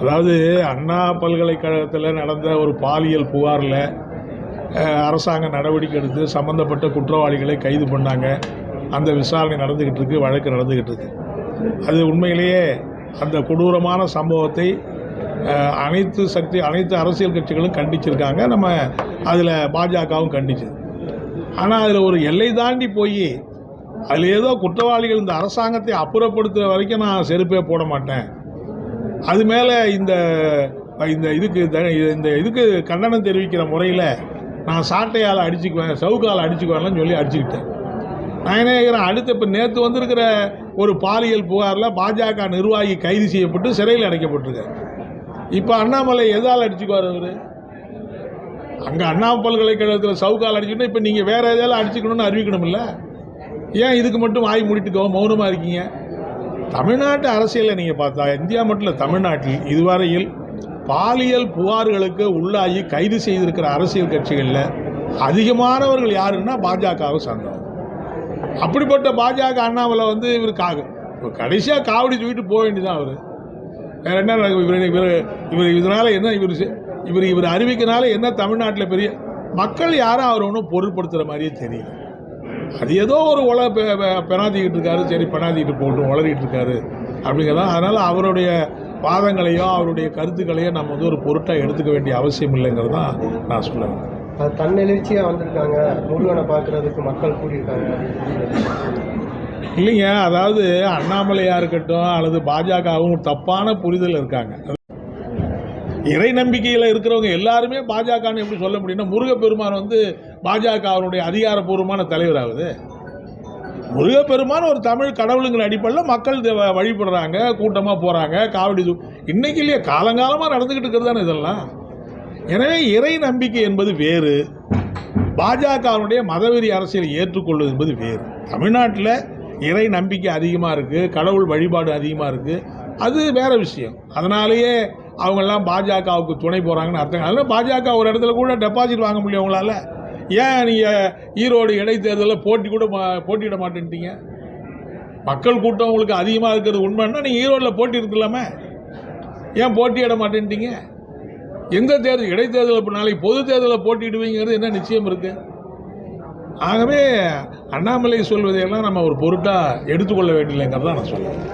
அதாவது அண்ணா பல்கலைக்கழகத்தில் நடந்த ஒரு பாலியல் புகாரில் அரசாங்கம் நடவடிக்கை எடுத்து சம்பந்தப்பட்ட குற்றவாளிகளை கைது பண்ணாங்க. அந்த விசாரணை நடந்துக்கிட்டு இருக்கு வழக்கு நடந்துக்கிட்டு இருக்கு. அது உண்மையிலேயே அந்த கொடூரமான சம்பவத்தை அனைத்து சக்தி அனைத்து அரசியல் கட்சிகளும் கண்டிச்சிருக்காங்க. நம்ம அதில் பாஜகவும் கண்டிச்சது ஆனால் அதில் ஒரு எல்லை தாண்டி போய் அதில் ஏதோ குற்றவாளிகள் இந்த அரசாங்கத்தை அப்புறப்படுத்துகிற வரைக்கும் நான் செருப்பே போட மாட்டேன். அது மேலே இந்த இந்த இதுக்கு த- இந்த இதுக்கு கண்டனம் தெரிவிக்கிற முறையில் நான் சாட்டையால் அடிச்சுக்குவேன் சவுக்கால் அடிச்சுக்குவேன்லாம் சொல்லி அடிச்சுக்கிட்டேன். நான் என்ன கேட்குறேன் அடுத்து இப்போ நேற்று வந்திருக்கிற ஒரு பாலியல் புகாரில் பாஜக நிர்வாகி கைது செய்யப்பட்டு சிறையில் அடைக்கப்பட்டிருக்கேன் இப்போ அண்ணாமலை எதால் அடிச்சுக்குவார் அவர்? அங்கே அண்ணா பல்கலைக்கழகத்தில் சவுக்கால் அடிச்சுக்கிட்டா இப்போ நீங்கள் வேறு எதாவது அடிச்சுக்கணும்னு அறிவிக்கணும்ல? ஏன் இதுக்கு மட்டும் வாய் முடிட்டுக்கோ மௌனமாக இருக்கீங்க? தமிழ்நாட்டு அரசியலில் நீங்கள் பார்த்தா இந்தியா மட்டும் இல்லை தமிழ்நாட்டில் இதுவரையில் பாலியல் புகார்களுக்கு உள்ளாகி கைது செய்திருக்கிற அரசியல் கட்சிகளில் அதிகமானவர்கள் யாருன்னா பாஜகவை சார்ந்தவங்க. அப்படிப்பட்ட பாஜக அண்ணாமலை வந்து இவர் கா கடைசியாக காவடி தூக்கிட்டு போக வேண்டியதான் அவர். வேற என்ன இவர் இவர் இவர் இதனால் என்ன இவர் இவர் இவர் அறிவிக்கனால என்ன தமிழ்நாட்டில் பெரிய மக்கள் யாரும் அவர் ஒன்றும் பொருட்படுத்துகிற மாதிரியே தெரியல. அது ஏதோ ஒரு உல பெணாத்திக்கிட்டு இருக்காரு. சரி பெணாத்திக்கிட்டு போட்டும் உளறிட்டு இருக்காரு. அப்படிங்கிறதான் அதனால் அவருடைய வாதங்களையோ அவருடைய கருத்துக்களையோ நம்ம வந்து ஒரு பொருட்டாக எடுத்துக்க வேண்டிய அவசியம் இல்லைங்கிறது தான் நான் சொல்லுவேன் அது தன்னெழுச்சியா வந்திருக்காங்க. முருகனை பார்க்கறதுக்கு மக்கள் கூடியிருக்காங்க. இல்லைங்க அதாவது அண்ணாமலையா இருக்கட்டும் அல்லது பாஜகவும் ஒரு தப்பான புரிதல் இருக்காங்க. இறை நம்பிக்கையில் இருக்கிறவங்க எல்லாருமே பாஜகன்னு எப்படி சொல்ல முடியும்னா முருகப்பெருமான் வந்து பாஜக அவருடைய அதிகாரப்பூர்வமான தலைவர் ஆகுது. முருகப்பெருமான் ஒரு தமிழ் கடவுளுங்கிற அடிப்படையில் மக்கள் வ- வழிபடுறாங்க கூட்டமாக போகிறாங்க காவடி இன்னைக்கு இல்லையா காலங்காலமாக நடந்துக்கிட்டு இருக்கிறது தானே இதெல்லாம். எனவே இறை நம்பிக்கை என்பது வேறு. பாஜகவினுடைய மதவெறி அரசியலை ஏற்றுக்கொள்வது என்பது வேறு. தமிழ்நாட்டில் இறை நம்பிக்கை அதிகமாக இருக்குது கடவுள் வழிபாடு அதிகமாக இருக்குது அது வேறு விஷயம். அதனாலேயே அவங்கெல்லாம் பாஜகவுக்கு துணை போகிறாங்கன்னு அர்த்தம். அதனால் பாஜக ஒரு இடத்துல கூட டெபாசிட் வாங்க முடியும் அவங்களால. ஏன் நீங்கள் ஈரோடு இடைத்தேர்தலில் போட்டி கூட மா- போட்டியிட மாட்டேன்ட்டீங்க? மக்கள் கூட்டம் உங்களுக்கு அதிகமாக இருக்கிறது உண்மைன்னா நீங்கள் ஈரோட்டில் போட்டி இருக்கலாமே ஏன் போட்டியிட மாட்டேன்ட்டீங்க? எந்த தேர்தல் இடைத்தேர்தல் இப்போ நாளைக்கு பொது தேர்தலில் போட்டியிடுவீங்கிறது என்ன நிச்சயம் இருக்குது ஆகவே அண்ணாமலை சொல்வதையெல்லாம் நம்ம ஒரு பொருட்டாக எடுத்துக்கொள்ள வேண்டியலைங்கிறதான் நான் சொல்லுவேன்